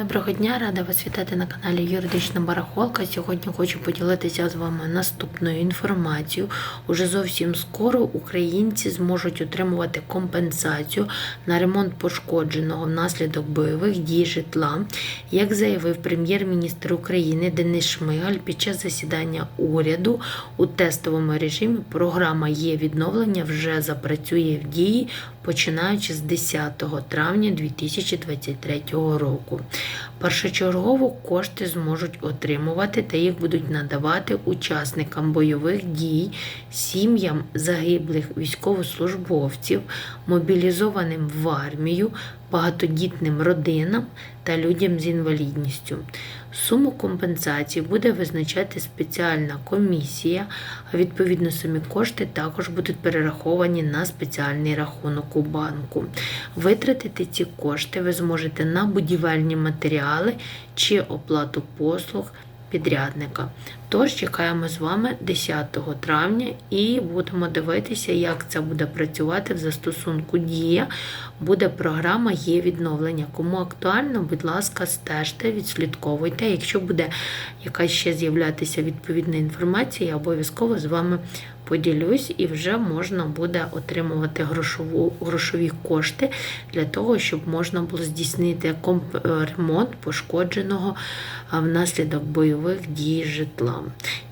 Доброго дня, рада вас вітати на каналі Юридична Барахолка. Сьогодні хочу поділитися з вами наступною інформацією. Уже зовсім скоро українці зможуть отримувати компенсацію на ремонт пошкодженого внаслідок бойових дій житла. Як заявив прем'єр-міністр України Денис Шмигаль під час засідання уряду у тестовому режимі, програма є відновлення вже запрацює в дії починаючи з 10 травня 2023 року. Першочергово кошти зможуть отримувати та їх будуть надавати учасникам бойових дій, сім'ям загиблих військовослужбовців, мобілізованим в армію, багатодітним родинам та людям з інвалідністю. Суму компенсації буде визначати спеціальна комісія, а відповідно самі кошти також будуть перераховані на спеціальний рахунок у банку. Витратити ці кошти ви зможете на будівельні матеріали чи оплату послуг підрядника. Тож чекаємо з вами 10 травня і будемо дивитися, як це буде працювати в застосунку Дія. Буде програма є відновлення. Кому актуально, будь ласка, стежте, відслідковуйте. Якщо буде якась ще з'являтися відповідна інформація, я обов'язково з вами поділюсь і вже можна буде отримувати грошову, грошові кошти для того, щоб можна було здійснити е, ремонт пошкодженого внаслідок бойових дій житла.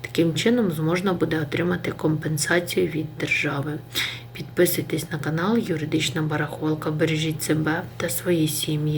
Таким чином можна буде отримати компенсацію від держави. Підписуйтесь на канал Юридична Барахолка, бережіть себе та свої сім'ї.